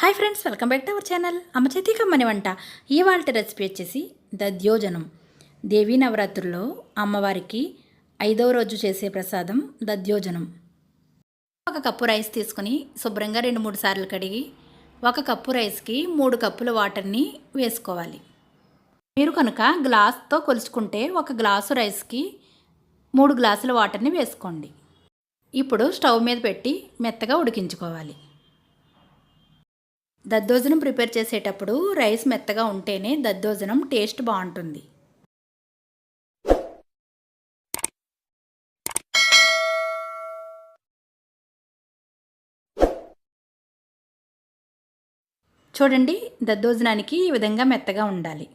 Hi friends welcome back to our channel. అమ్మ చేతి కమ్మని వంట. ఇవాళ రెసిపీ వచ్చేసి దద్యోజనం. దేవీ నవరాత్రుల్లో అమ్మవారికి ఐదవ రోజు చేసే ప్రసాదం దద్యోజనం. ఒక కప్పు రైస్ తీసుకుని శుభ్రంగా రెండు మూడు సార్లు కడిగి ఒక కప్పు రైస్కి మూడు కప్పుల వాటర్ని వేసుకోవాలి. మీరు కనుక గ్లాస్తో కొలుచుకుంటే ఒక గ్లాసు రైస్కి మూడు గ్లాసుల వాటర్ని వేసుకోండి. ఇప్పుడు స్టవ్ మీద పెట్టి మెత్తగా ఉడికించుకోవాలి. దద్దోజనం ప్రిపేర్ చేసేటప్పుడు రైస్ మెత్తగా ఉంటేనే దద్దోజనం టేస్ట్ బాగుంటుంది. చూడండి దద్దోజనానికి ఈ విధంగా మెత్తగా ఉండాలి.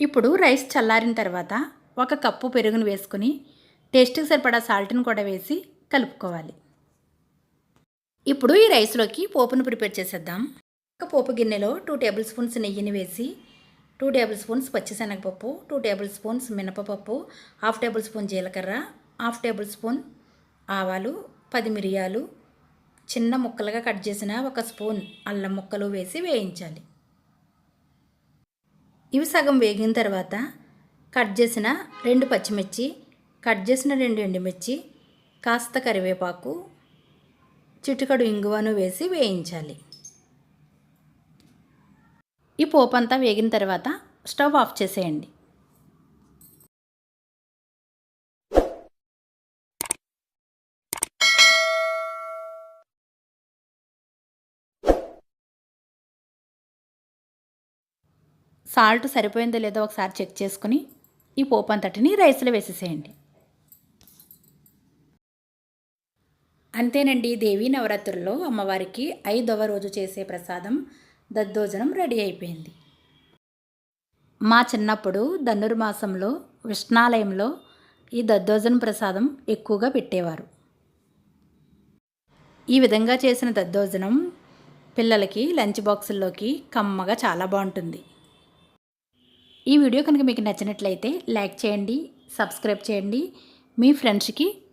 ఇప్పుడు రైస్ చల్లారిన తర్వాత ఒక కప్పు పెరుగును వేసుకుని టేస్ట్కి సరిపడా సాల్ట్ని కూడా వేసి కలుపుకోవాలి. ఇప్పుడు ఈ రైస్లోకి పోపును ప్రిపేర్ చేసేద్దాం. ఒక పోపు గిన్నెలో టూ టేబుల్ స్పూన్స్ నెయ్యిని వేసి టూ టేబుల్ స్పూన్స్ పచ్చిశనగపప్పు టూ టేబుల్ స్పూన్స్ మినపపప్పు హాఫ్ టేబుల్ స్పూన్ జీలకర్ర హాఫ్ టేబుల్ స్పూన్ ఆవాలు పది మిరియాలు చిన్న ముక్కలుగా కట్ చేసిన ఒక స్పూన్ అల్లం ముక్కలు వేసి వేయించాలి. ఇవి సగం వేగిన తర్వాత కట్ చేసిన రెండు పచ్చిమిర్చి కట్ చేసిన రెండు ఎండుమిర్చి కాస్త కరివేపాకు చిటికడు ఇంగువను వేసి వేయించాలి. ఈ పోపు అంతా వేగిన తర్వాత స్టవ్ ఆఫ్ చేసేయండి. సాల్ట్ సరిపోయిందో లేదో ఒకసారి చెక్ చేసుకుని ఈ పోపు అంతటిని రైస్లో వేసేసేయండి. అంతేనండి దేవీ నవరాత్రుల్లో అమ్మవారికి ఐదవ రోజు చేసే ప్రసాదం దద్దోజనం రెడీ అయిపోయింది. మా చిన్నప్పుడు ధనుర్మాసంలో విష్ణాలయంలో ఈ దద్దోజనం ప్రసాదం ఎక్కువగా పెట్టేవారు. ఈ విధంగా చేసిన దద్దోజనం పిల్లలకి లంచ్ బాక్సుల్లోకి కమ్మగా చాలా బాగుంటుంది. ఈ వీడియో కనుక మీకు నచ్చినట్లయితే లైక్ చేయండి సబ్స్క్రైబ్ చేయండి. మీ ఫ్రెండ్స్కి